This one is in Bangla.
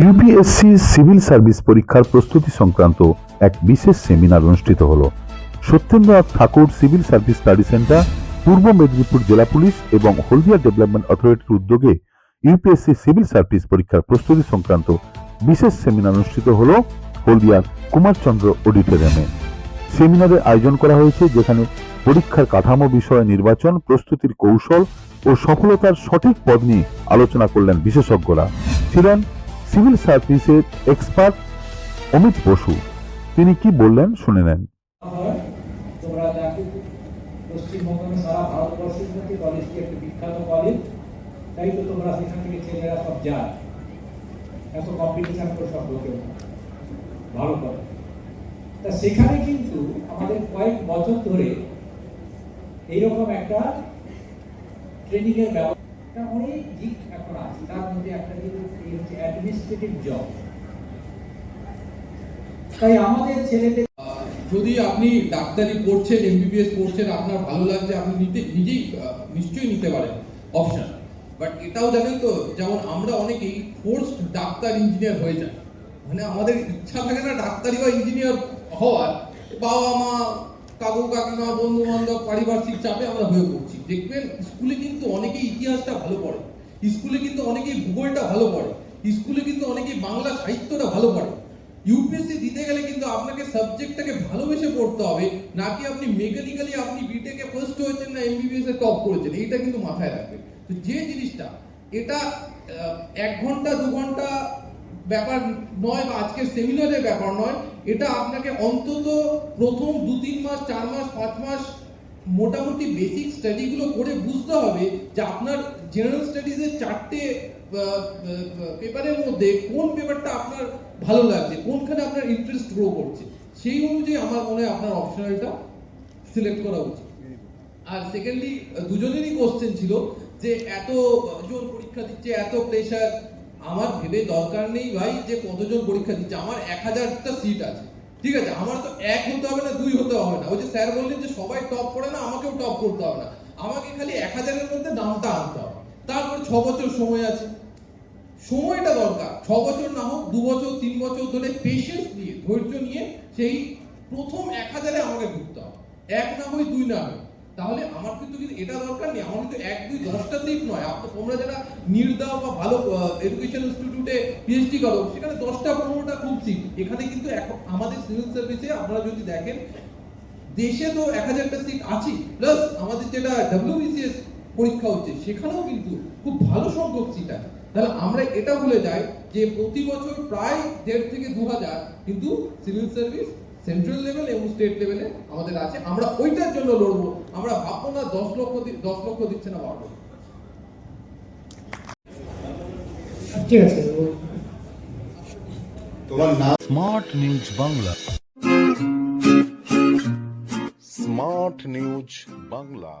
ইউপিএসসি সিভিল সার্ভিস পরীক্ষার প্রস্তুতি সংক্রান্ত এক বিশেষ সেমিনার অনুষ্ঠিত হল। Satyendranath Thakur civil service study centre Purba Medinipur জেলা পুলিশ এবং হলদিয়া ডেভেলপমেন্ট অথরিটির উদ্যোগে ইউপিএসসি সিভিল সার্ভিস পরীক্ষার প্রস্তুতি সংক্রান্ত বিশেষ সেমিনার অনুষ্ঠিত হল। হলদিয়ার কুমারচন্দ্র অডিটোরিয়ামে। সেমিনারের আয়োজন করা হয়েছে, যেখানে পরীক্ষার কাঠামো বিষয়ে নির্বাচন, প্রস্তুতির কৌশল ও সফলতার সঠিক পদ নিয়ে আলোচনা করলেন বিশেষজ্ঞরা। ছিলেন সিভিল সার্ভিসের এক্সপার্ট অমিত বসু। তিনি কি বললেন শুনে নেন। তাই তো তোমরা সেখান থেকে ছেলেরা সব যায়। এত কম্পিটিশন করে সব লোকে তা সেখানে কিন্তু আমাদের কয়েক বছর ধরে এইরকম একটা ব্যবস্থা অনেক দিক এখন আছে। তার মধ্যে একটা হচ্ছে অ্যাডমিনিস্ট্রেটিভ জব তাই আমাদের ছেলেদের যদি আপনি ডাক্তারি পড়ছেন এমবিবিএস পড়ছেন, আপনার ভালো লাগছে, আপনি নিতে নিজেই নিশ্চয়ই নিতে পারেন অপশন বাট এটাও জানেন তো, যেমন আমরা অনেকেই ফোর্স ডাক্তার ইঞ্জিনিয়ার হয়ে যাই। মানে আমাদের ইচ্ছা থাকে না ডাক্তারি বা ইঞ্জিনিয়ার হওয়ার। বাবা মা, কাকু, কাকিমা বন্ধু বান্ধব পারিপার্শ্বিক চাপে আমরা হয়ে পড়ছি। দেখবেন, স্কুলে কিন্তু অনেকেই ইতিহাসটা ভালো পড়ে। স্কুলে কিন্তু অনেকেই ভূগোলটা ভালো পড়ে। স্কুলে কিন্তু অনেকেই বাংলা সাহিত্যটা ভালো পড়ে। ইউপিএসসি দিতে গেলে কিন্তু আপনাকে সাবজেক্টটাকে ভালোবেসে পড়তে হবে। নাকি আপনি মেকানিক্যালি আপনি বিটেকে ফার্স্ট হয়েছেন না এমবিবিএস এ টপ করেছেন? এইটা কিন্তু মাথায় রাখবেন। তো যে জিনিসটা, এটা এক ঘণ্টা, দু ঘণ্টা ব্যাপার নয় বা আজকের সেমিনারের ব্যাপার নয়, এটা আপনাকে অন্তত প্রথম দু তিন মাস, চার মাস, পাঁচ মাস মোটামুটি বেসিক স্টাডিগুলো করে বুঝতে হবে যে আপনার জেনারেল স্টাডিজের চারটে পেপারের মধ্যে কোন পেপারটা আপনার ভালো লাগছে, কোনখানে আপনার ইন্টারেস্ট গ্রো করছে। সেই অনুযায়ী আমার মনে হয় আপনার অপশনালটা সিলেক্ট করা উচিত। আর সেকেন্ডলি দুজনেরই কোশ্চেন ছিল যে এত, জন পরীক্ষা দিচ্ছে, এত প্রেশার আমার ভেবে দরকার নেই ভাই যে কতজন পরীক্ষা দিচ্ছে। আমার এক হাজারটা সিট আছে। ঠিক আছে? আমার তো এক হতে হবে না, দুই হতে হবে না। ওই যে স্যার বললেন যে সবাই টপ করে না, আমাকেও টপ করতে হবে না। আমাকে খালি এক হাজারের মধ্যে নামটা আনতে হবে। তারপর ছ বছর সময় আছে। সময়টা দরকার। ছ বছর না হোক, দু বছর, তিন বছর ধরে পেশেন্স নিয়ে, ধৈর্য নিয়ে সেই প্রথম এক হাজারে আমাকে ঢুকতে হবে। এক না হয় দুই না হয়। তাহলে আমার কিন্তু কিন্তু এটা দরকার নেই। আমার কিন্তু এক দুই দশটা সিট নয়। আপনার তোমরা যারা নির্দাও বা ভালো এডুকেশন ইনস্টিটিউটে পিএইচডি করো, সেখানে দশটা, পনেরোটা খুব সিট এখানে কিন্তু আমাদের সিভিল সার্ভিসে আপনারা যদি দেখেন, দেশে তো এক হাজারটা সিট আছে প্লাস আমাদের যেটা ডাব্লিউবিসিএস পরীক্ষা হচ্ছে, সেখানেও কিন্তু খুব ভালো সংখ্যক সিট আছে। তাহলে আমরা এটা ভুলে যাই যে প্রতি বছর প্রায় দেড় থেকে দু হাজার কিন্তু সিভিল সার্ভিস সেন্ট্রাল লেভেল এবং স্টেট লেভেলে আমাদের আছে। আমরা ওইটার জন্য লড়বো। আমরা ভাববো না দশ লক্ষ দশ লক্ষ দিচ্ছে না বারো ঠিক আছে। তোমার নাম? Smart news Bangla. Smart news Bangla.